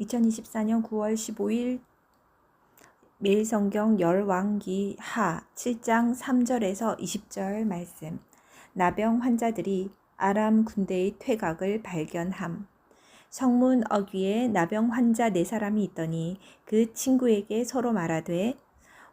2024년 9월 15일 매일 성경 열왕기 하 7장 3절에서 20절 말씀. 나병 환자들이 아람 군대의 퇴각을 발견함. 성문 어귀에 나병 환자 네 사람이 있더니 그 친구에게 서로 말하되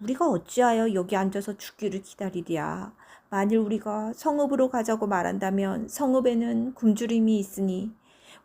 우리가 어찌하여 여기 앉아서 죽기를 기다리랴. 만일 우리가 성읍으로 가자고 말한다면 성읍에는 굶주림이 있으니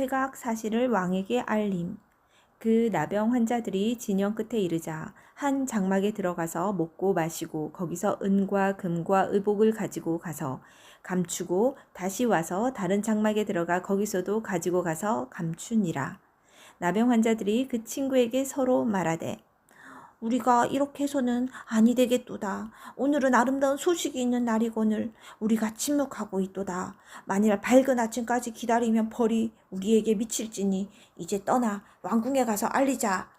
퇴각 사실을 왕에게 알림. 그 나병 환자들이 진영 끝에 이르자 한 장막에 들어가서 먹고 마시고 거기서 은과 금과 의복을 가지고 가서 감추고 다시 와서 다른 장막에 들어가 거기서도 가지고 가서 감추니라. 나병 환자들이 그 친구에게 서로 말하되 우리가 이렇게 해서는 아니 되겠도다. 오늘은 아름다운 소식이 있는 날이거늘 우리가 침묵하고 있도다. 만일 밝은 아침까지 기다리면 벌이 우리에게 미칠지니 이제 떠나 왕궁에 가서 알리자.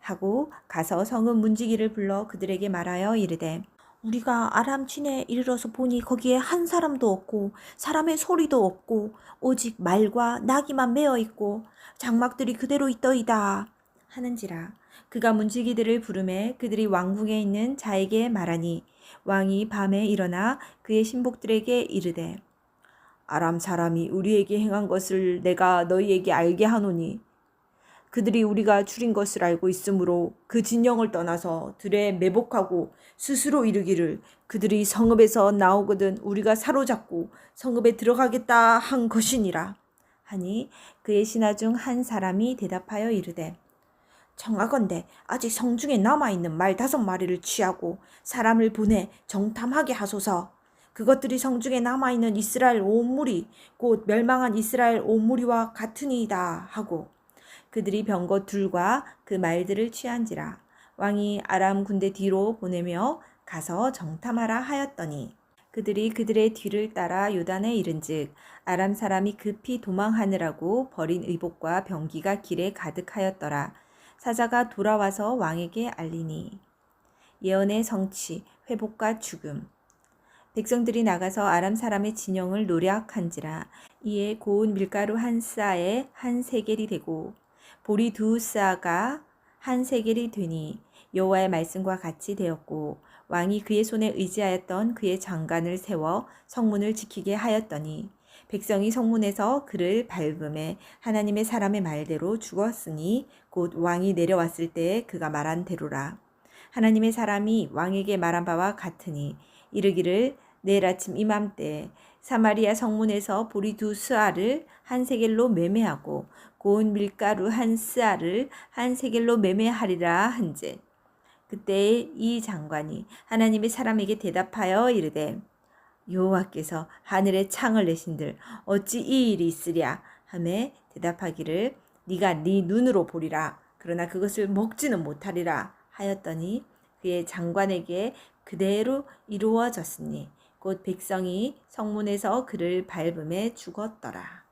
하고 가서 성읍 문지기를 불러 그들에게 말하여 이르되 우리가 아람 친에 이르러서 보니 거기에 한 사람도 없고 사람의 소리도 없고 오직 말과 나귀만 메어 있고 장막들이 그대로 있더이다 하는지라. 그가 문지기들을 부르매 그들이 왕궁에 있는 자에게 말하니 왕이 밤에 일어나 그의 신복들에게 이르되 아람 사람이 우리에게 행한 것을 내가 너희에게 알게 하노니 그들이 우리가 줄인 것을 알고 있으므로 그 진영을 떠나서 들에 매복하고 스스로 이르기를 그들이 성읍에서 나오거든 우리가 사로잡고 성읍에 들어가겠다 한 것이니라. 하니 그의 신하 중 한 사람이 대답하여 이르되 청하건대 아직 성중에 남아있는 말 다섯 마리를 취하고 사람을 보내 정탐하게 하소서. 그것들이 성중에 남아있는 이스라엘 온 무리 곧 멸망한 이스라엘 온 무리와 같으니이다 하고 그들이 병거 둘과 그 말들을 취한지라 왕이 아람 군대 뒤로 보내며 가서 정탐하라 하였더니 그들이 그들의 뒤를 따라 요단에 이른즉 아람 사람이 급히 도망하느라고 버린 의복과 병기가 길에 가득하였더라 사자가 돌아와서 왕에게 알리니. 예언의 성취 회복과 죽음. 백성들이 나가서 아람 사람의 진영을 노략한지라. 이에 고운 밀가루 한 싸에 한 세겔이 되고 보리 두 싸가 한 세겔이 되니 여호와의 말씀과 같이 되었고 왕이 그의 손에 의지하였던 그의 장관을 세워 성문을 지키게 하였더니 백성이 성문에서 그를 밟음에 하나님의 사람의 말대로 죽었으니 곧 왕이 내려왔을 때에 그가 말한 대로라. 하나님의 사람이 왕에게 말한 바와 같으니 이르기를 내일 아침 이맘때 사마리아 성문에서 보리 두 스알을 한 세겔로 매매하고 고운 밀가루 한 스알을 한 세겔로 매매하리라 한즉 그때 이 장관이 하나님의 사람에게 대답하여 이르되 여호와께서 하늘에 창을 내신들 어찌 이 일이 있으랴? 하매 대답하기를 네가 네 눈으로 보리라. 그러나 그것을 먹지는 못하리라. 하였더니 그의 장관에게 그대로 이루어졌으니 곧 백성이 성문에서 그를 밟음에 죽었더라.